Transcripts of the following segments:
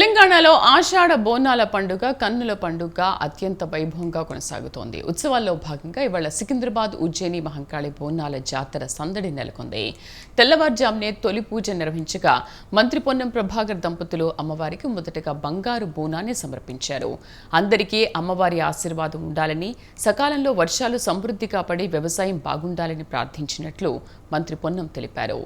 తెలంగాణలో ఆషాఢ బోనాల పండుగ కన్నుల పండుగ అత్యంత వైభవంగా కొనసాగుతోంది. ఉత్సవాల్లో భాగంగా ఇవాళ సికింద్రాబాద్ ఉజ్జయిని మహంకాళి బోనాల జాతర సందడి నెలకొంది. తెల్లవారుజామునే తొలి పూజ నిర్వహించగా మంత్రి పొన్నం ప్రభాకర్ దంపతులు అమ్మవారికి మొదటగా బంగారు బోనాన్ని సమర్పించారు. అందరికీ అమ్మవారి ఆశీర్వాదం ఉండాలని సకాలంలో వర్షాలు సమృద్ధిగా పడి వ్యవసాయం బాగుండాలని ప్రార్థించినట్లు మంత్రి పొన్నం తెలిపారు.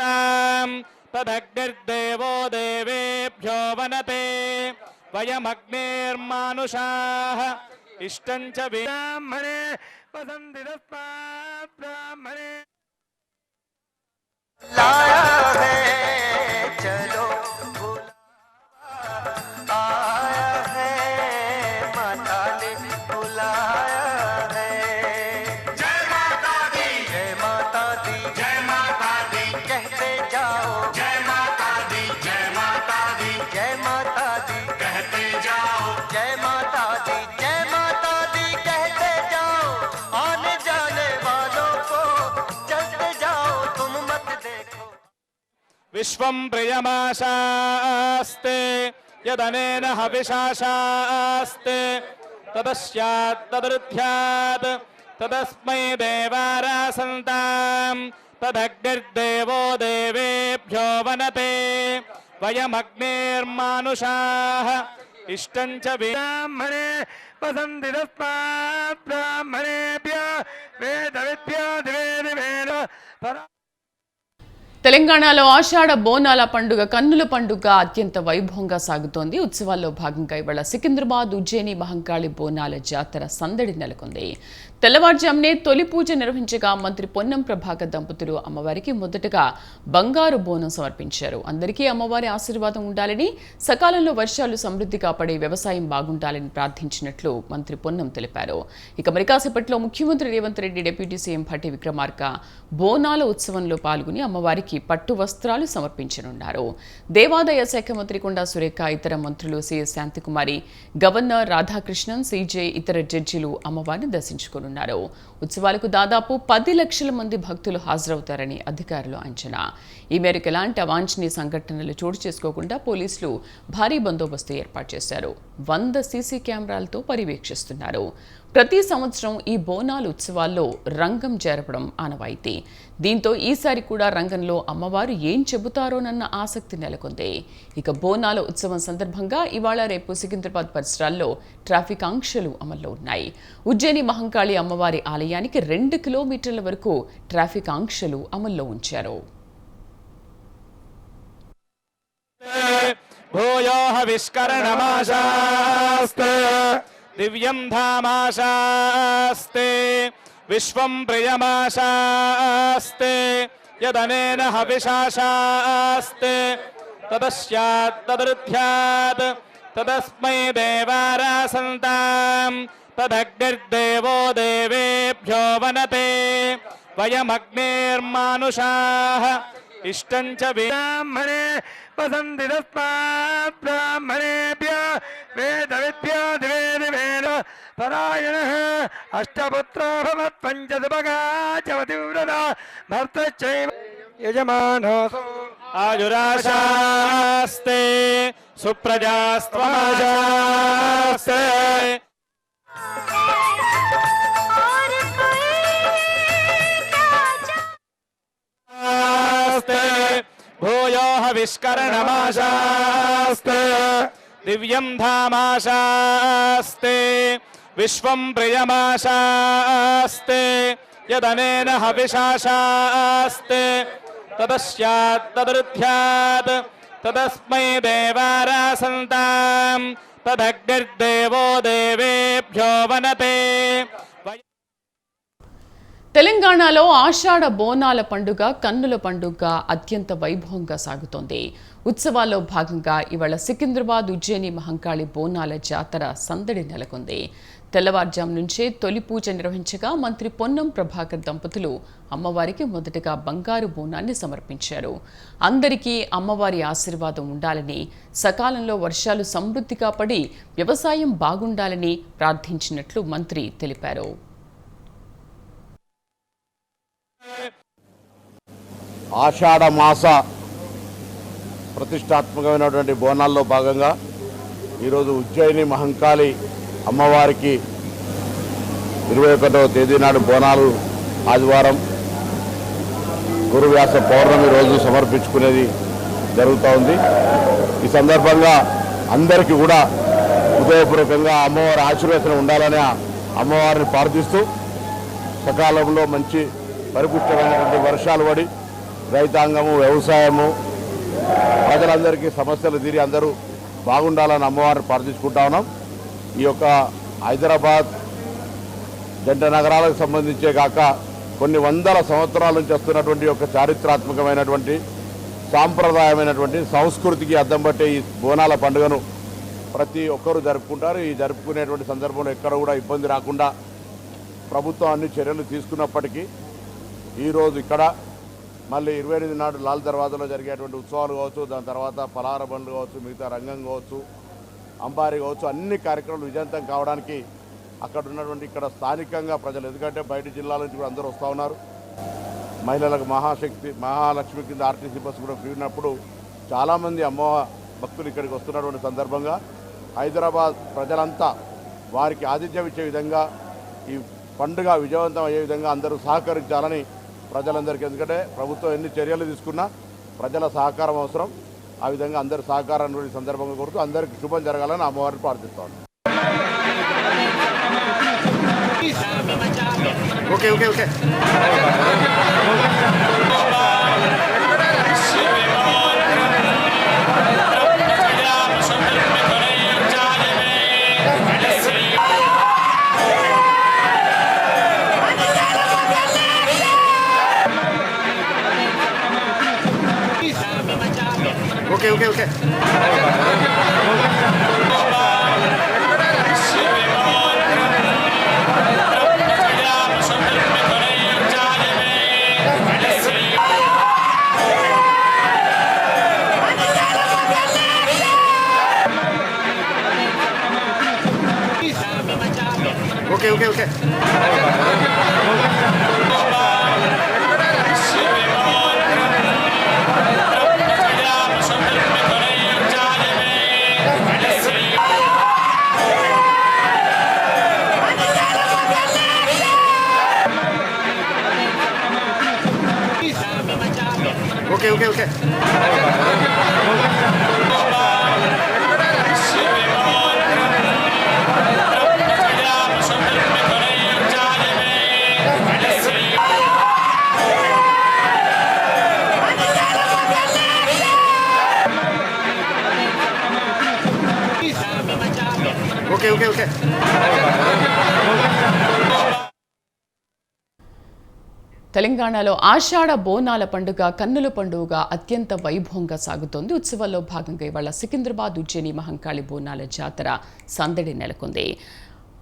ताम् तदग्निर्देवो देवेभ्यो वनते वयमग्निर्मानुषाः इष्टम् च ब्राह्मणे वसन्ति విశ్వం ప్రియమాశాస్తే యదనేన హవిషాశాస్తే తదశ్యాత్తదృధ్యాత్ తదస్మై దేవారాసంతాం తదగ్నిర్దేవో దేవేభ్యో వనతే వయమగ్నేర్మానుషా ఇష్టం చ బ్రాహ్మణే వసంతిరస్మాత్ బ్రాహ్మణేభ్య వేద విద్యా ద్వేది వేద తెలంగాణలో ఆషాఢ బోనాల పండుగ కన్నుల పండుగ అత్యంత వైభవంగా సాగుతోంది. ఉత్సవాల్లో భాగంగా ఇవాళ సికింద్రాబాద్ ఉజ్జయిని మహంకాళి బోనాల జాతర సందడి నెలకొంది. తెల్లవారుజామునే తొలి పూజ నిర్వహించగా మంత్రి పొన్నం ప్రభాకర్ దంపతులు అమ్మవారికి మొదటగా బంగారు బోనం సమర్పించారు. అందరికీ అమ్మవారి ఆశీర్వాదం ఉండాలని సకాలంలో వర్షాలు సమృద్ధిగా పడి వ్యవసాయం బాగుండాలని ప్రార్థించినట్లు మంత్రి పొన్నం తెలిపారు. ఇక మరి కాసేపట్లో ముఖ్యమంత్రి రేవంత్ రెడ్డి డిప్యూటీ సీఎం భట్టి విక్రమార్క బోనాల ఉత్సవంలో పాల్గొని అమ్మవారికి పట్టు వస్త్రాలు సమర్పించనున్నారు. దేవాదాయ శాఖ మంత్రి కొండా సురేఖ ఇతర మంత్రులు CS Shantikumari governor Radhakrishnan CJ ఇతర జడ్జీలు అమ్మవారిని దర్శించుకోనున్నారు ఉత్సవాలకు దాదాపు పది లక్షల మంది భక్తులు హాజరవుతారని అధికారులు అంచనా. ఈ మేరకు ఎలాంటి అవాంఛనీయ సంఘటనలు చోటు చేసుకోకుండా పోలీసులు భారీ బందోబస్తు ఏర్పాటు చేశారు. వంద సీసీ కెమెరాలతో పర్యవేక్షిస్తున్నారు. ప్రతి సంవత్సరం ఈ బోనాల ఉత్సవాల్లో రంగం చేరపడం ఆనవాయితీ. దీంతో ఈసారి కూడా రంగంలో అమ్మవారు ఏం చెబుతారోనన్న ఆసక్తి నెలకొంది. ఇక బోనాల ఉత్సవం సందర్భంగా ఇవాళ రేపు సికింద్రాబాద్ పరిసరాల్లో ట్రాఫిక్ ఆంక్షలు అమల్లో ఉన్నాయి. ఉజ్జయిని మహంకాళి అమ్మవారి ఆలయానికి రెండు కిలోమీటర్ల వరకు ట్రాఫిక్ ఆంక్షలు అమల్లో ఉంచారు. భూయోహ విష్కరణమాశాస్త. दिव्यम् धामाशास्ते विश्वम् प्रियमाशास्ते, यदनेन हविषाशास्ते, तदस्यात् तदृध्यात् तदस्मै देवारासन्ताम् तदग्निर्देवो देवेभ्यो वनते, वयमग्निर्मानुषाः इष्टम् च ब्राह्मणे वसन्ति तस्मात् ब्राह्मणेभ्य वेद विद्या परायणः वेद परायण अष्टपुत्र पतिव्रता भर्त यजमानोऽसौ। आजुराशास्ते सुप्रजास्त्वाजास्ते भूयो हविष्करणमाशास्ते దివ్యం ధామాశాస్తే విశ్వం ప్రియమాశాస్తే యదనేన హవిషాశాస్తే తదశ్యాత్ తదస్మై దేవారాసంతాం తదగ్నిర్దేవో వనతే తెలంగాణలో ఆషాఢ బోనాల పండుగ కన్నుల పండుగ అత్యంత వైభవంగా సాగుతోంది. ఉత్సవాల్లో భాగంగా ఇవాళ సికింద్రాబాద్ ఉజ్జయిని మహంకాళి బోనాల జాతర సందడి నెలకొంది. తెల్లవారుజాము నుంచే తొలి పూజ నిర్వహించగా మంత్రి పొన్నం ప్రభాకర్ దంపతులు అమ్మవారికి మొదటగా బంగారు బోనాన్ని సమర్పించారు. అందరికీ అమ్మవారి ఆశీర్వాదం ఉండాలని సకాలంలో వర్షాలు సమృద్ధిగా పడి వ్యవసాయం బాగుండాలని ప్రార్థించినట్లు మంత్రి తెలిపారు. ఆషాఢ మాస ప్రతిష్టాత్మకమైనటువంటి బోనాల్లో భాగంగా ఈరోజు ఉజ్జయిని మహంకాళి అమ్మవారికి ఇరవై ఒకటవ తేదీ నాడు బోనాలు ఆదివారం గురువ్యాస పౌర్ణమి రోజు సమర్పించుకునేది జరుగుతూ ఉంది. ఈ సందర్భంగా అందరికీ కూడా హృదయపూర్వకంగా అమ్మవారి ఆశీర్వచనం ఉండాలని అమ్మవారిని ప్రార్థిస్తూ సకాలంలో మంచి పరిపుష్టమైనటువంటి వర్షాలు పడి రైతాంగము వ్యవసాయము ప్రజలందరికీ సమస్యలు తీరి అందరూ బాగుండాలని అమ్మవారిని ప్రార్థించుకుంటా ఉన్నాం. ఈ యొక్క హైదరాబాద్ జంట నగరాలకు సంబంధించే కాక కొన్ని వందల సంవత్సరాల నుంచి వస్తున్నటువంటి యొక్క చారిత్రాత్మకమైనటువంటి సాంప్రదాయమైనటువంటి సంస్కృతికి అద్దం పట్టే ఈ బోనాల పండుగను ప్రతి ఒక్కరూ జరుపుకుంటారు. ఈ జరుపుకునేటువంటి సందర్భంలో ఎక్కడ కూడా ఇబ్బంది రాకుండా ప్రభుత్వం అన్ని చర్యలు తీసుకున్నప్పటికీ ఈరోజు ఇక్కడ మళ్ళీ ఇరవై ఎనిమిది నాడు లాల్ దర్వాజాలో జరిగేటువంటి ఉత్సవాలు కావచ్చు దాని తర్వాత పలహార బండ్లు కావచ్చు మిగతా రంగం కావచ్చు అంబారి కావచ్చు అన్ని కార్యక్రమాలు విజయంతం కావడానికి అక్కడ ఉన్నటువంటి ఇక్కడ స్థానికంగా ప్రజలు ఎందుకంటే బయట జిల్లాల నుంచి కూడా అందరూ వస్తూ ఉన్నారు. మహిళలకు మహాశక్తి మహాలక్ష్మి కింద ఆర్టీసీ బస్సు కూడా ఫ్రీ ఉన్నప్పుడు చాలామంది అమ్మ భక్తులు ఇక్కడికి వస్తున్నటువంటి సందర్భంగా హైదరాబాద్ ప్రజలంతా వారికి ఆతిథ్యం ఇచ్చే విధంగా ఈ పండుగ విజయవంతం అయ్యే విధంగా అందరూ సహకరించాలని ప్రజలందరికీ ఎందుకంటే ప్రభుత్వం ఎన్ని చర్యలు తీసుకున్నా ప్రజల సహకారం అవసరం. ఆ విధంగా అందరి సహకారాన్ని సందర్భంగా కోరుతూ అందరికీ శుభం జరగాలని అమ్మవారిని ప్రార్థిస్తాను. Okay okay okay Ok, ok, ok. Okay, okay, okay. తెలంగాణలో ఆషాఢ బోనాల పండుగ కన్నుల పండుగగా అత్యంత వైభవంగా సాగుతోంది. ఉత్సవాల్లో భాగంగా ఇవాళ సికింద్రాబాద్ ఉజ్జయిని మహంకాళి బోనాల జాతర సందడి నెలకొంది.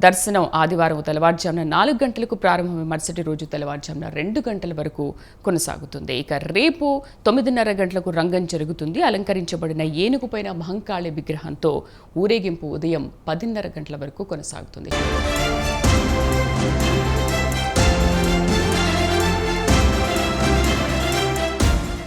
దర్శనం ఆదివారం తెల్లవారుజామున నాలుగు గంటలకు ప్రారంభమై మరుసటి రోజు తెల్లవారుజామున రెండు గంటల వరకు కొనసాగుతుంది. ఇక రేపు తొమ్మిదిన్నర గంటలకు రంగం జరుగుతుంది. అలంకరించబడిన ఏనుగుపైన మహంకాళి విగ్రహంతో ఊరేగింపు ఉదయం పదిన్నర గంటల వరకు కొనసాగుతుంది.